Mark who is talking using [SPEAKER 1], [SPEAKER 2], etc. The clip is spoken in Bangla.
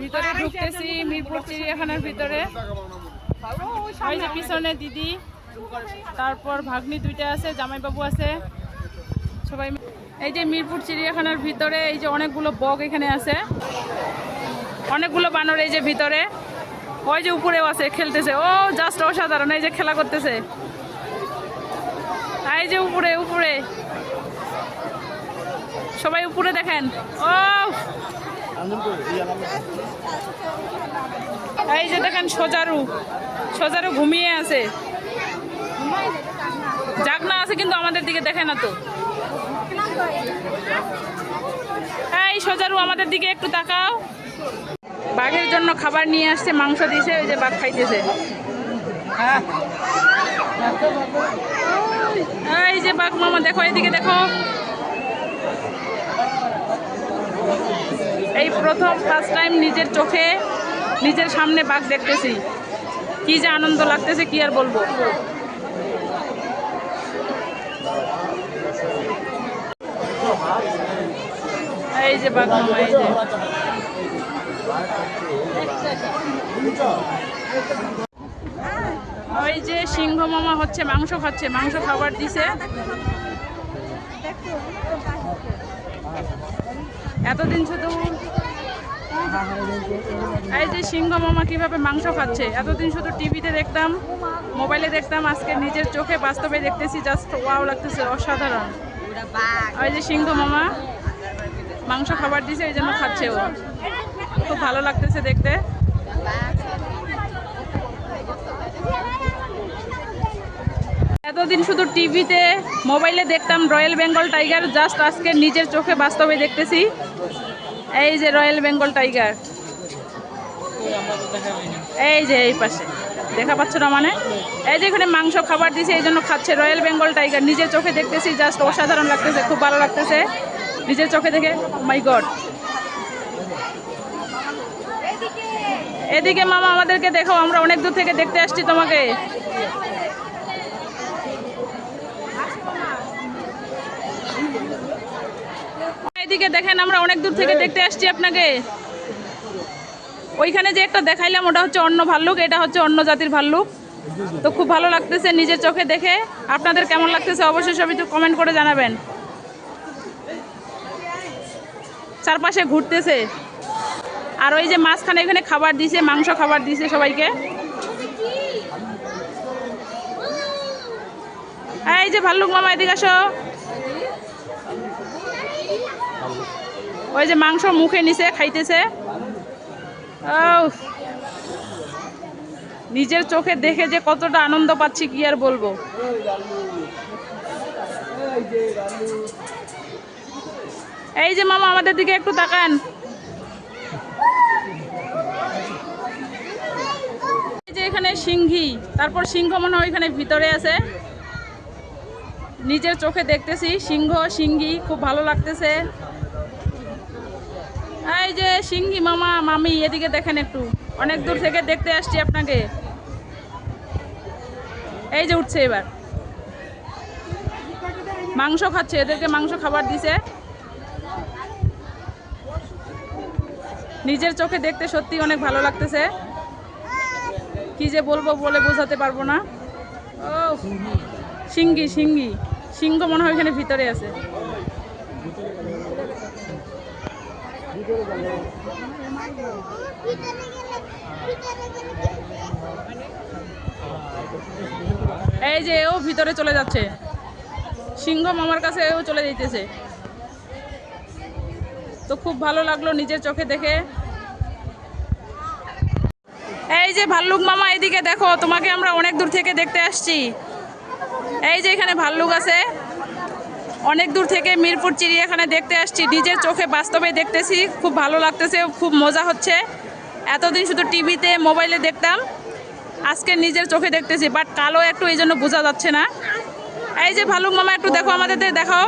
[SPEAKER 1] ভিতরে ঢুকতেছি, মিরপুর চিড়িয়াখানার ভিতরে। ওই যে পিছনে দিদি, তারপর ভাগ্নি দুইটা আছে, জামাইবাবু আছে। সবাই এই যে মিরপুর চিড়িয়াখানার ভিতরে, এই যে অনেকগুলো বগ এখানে আছে। অনেকগুলো বানর এই যে ভিতরে। ওই যে উপরেও আছে, খেলতেছে। ও, জাস্ট অসাধারণ, এই যে খেলা করতেছে। এই যে উপরে উপরে। সবাই উপরে দেখেন। ও! এই যে দেখেন সোজারু। সোজারু ঘুমিয়ে আছে। জাগনা আছে কিন্তু আমাদের দিকে দেখে না তো। এই সোজারু, আমাদের দিকে একটু তাকাও। বাঘের জন্য খাবার নিয়ে আসছে, মাংস দিছে ওই যে বাঘ খাইতেছে। এই যে বাঘ মামা, দেখো এইদিকে দেখো। এই প্রথম ফার্স্ট টাইম নিজের চোখে নিজের সামনে বাঘ দেখতেছি। কি যে আনন্দ লাগতেছে, কি আর বলব? এই যে বাঘ এই যে। ওই যে সিংহ মামা হচ্ছে, মাংস খাচ্ছে, মাংস খাবার দিছে। এতদিন শুধু এই যে সিংহ মামা কীভাবে মাংস খাচ্ছে? এতদিন শুধু টিভিতে দেখতাম, মোবাইলে দেখতাম, আজকে নিজের চোখে বাস্তবে দেখতেছি জাস্ট ওয়াও লাগতেছে, অসাধারণ। ওই যে সিংহ মামা, মাংস খাবার দিছে, এই জন্য খাচ্ছে ও। খুব ভালো লাগতেছে দেখতে। এতদিন শুধু টিভিতে, মোবাইলে দেখতাম রয়্যাল বেঙ্গল টাইগার জাস্ট আজকে নিজের চোখে বাস্তবে দেখতেছি। এই যে রয়্যাল বেঙ্গল টাইগার এই যে এই পাশে। দেখা পাচ্ছ না মানে? এই যে এখানে মাংস খাবার দিছে, এই জন্য খাচ্ছে রয়্যাল বেঙ্গল টাইগার নিজের চোখে দেখতেছি জাস্ট অসাধারণ লাগতেছে, খুব ভালো লাগতেছে। নিজের চোখে দেখে মাই গড এদিকে মামা আমাদেরকে দেখো, আমরা অনেক দূর থেকে দেখতে আসছি তোমাকে। এদিকে দেখেন আমরা অনেক দূর থেকে দেখতে আসছি আপনাকে। ওইখানে যে একটা দেখাইলাম ওটা হচ্ছে অন্য ভাল্লুক এটা হচ্ছে অন্য জাতির ভাল্লুক। তো খুব ভালো লাগতেছে নিজের চোখে দেখে। আপনাদের কেমন লাগতেছে অবশ্যই সবই তো কমেন্ট করে জানাবেন। চারপাশে ঘুরতেছে। আর ওই যে মাঝখানে এখানে খাবার দিছে মাংস খাবার দিছে সবাইকে। এই যে ভাল্লুক মামা এদিকে আসো। ওই যে মাংস মুখে নিছে, খাইতেছে। নিজের চোখে দেখে যে কতটা আনন্দ পাচ্ছি, কি আর বলব? এই যে মামা, আমাদের দিকে একটু তাকান। যে এখানে সিংহি, তারপর সিংহ মনে হয় এখানে ভিতরে আছে। নিজের চোখে দেখতেছি, সিংহ, সিংহি, খুব ভালো লাগতেছে। এই যে সিংহি মামা, মামি, এদিকে দেখেন একটু। অনেক দূর থেকে দেখতে আসছি আপনাকে। এই যে উঠছে এবার। মাংস খাচ্ছে, এদেরকে মাংস খাবার দিছে। নিজের চোখে দেখতে সত্যি অনেক ভালো লাগতেছে। কি যে বলব বলে বোঝাতে পারব না। ও, সিঙ্গি সিঙ্গি। সিংহ মনে হয় এখানে ভিতরে আছে। এই যে ও ভিতরে চলে যাচ্ছে। সিংহ মামার কাছে ও চলে যেতেছে তো খুব ভালো লাগল নিজের চোখে দেখে। এই যে, ভাল্লুক মামা এদিকে দেখো, তোমাকে আমরা অনেক দূর থেকে দেখতে আসছি। এই যে, এখানে ভাল্লুক আছে। অনেক দূর থেকে মিরপুর, চিড়িয়াখানা দেখতে আসছি। নিজের চোখে বাস্তবে দেখতেছি। খুব ভালো লাগতেছে, খুব মজা হচ্ছে। এতদিন শুধু টিভিতে, মোবাইলে দেখতাম। আজকে নিজের চোখে দেখতেছি বাট কালো একটু এই জন্য বোঝা যাচ্ছে না। এই যে ভালুক মামা, একটু দেখো আমাদের দেখাও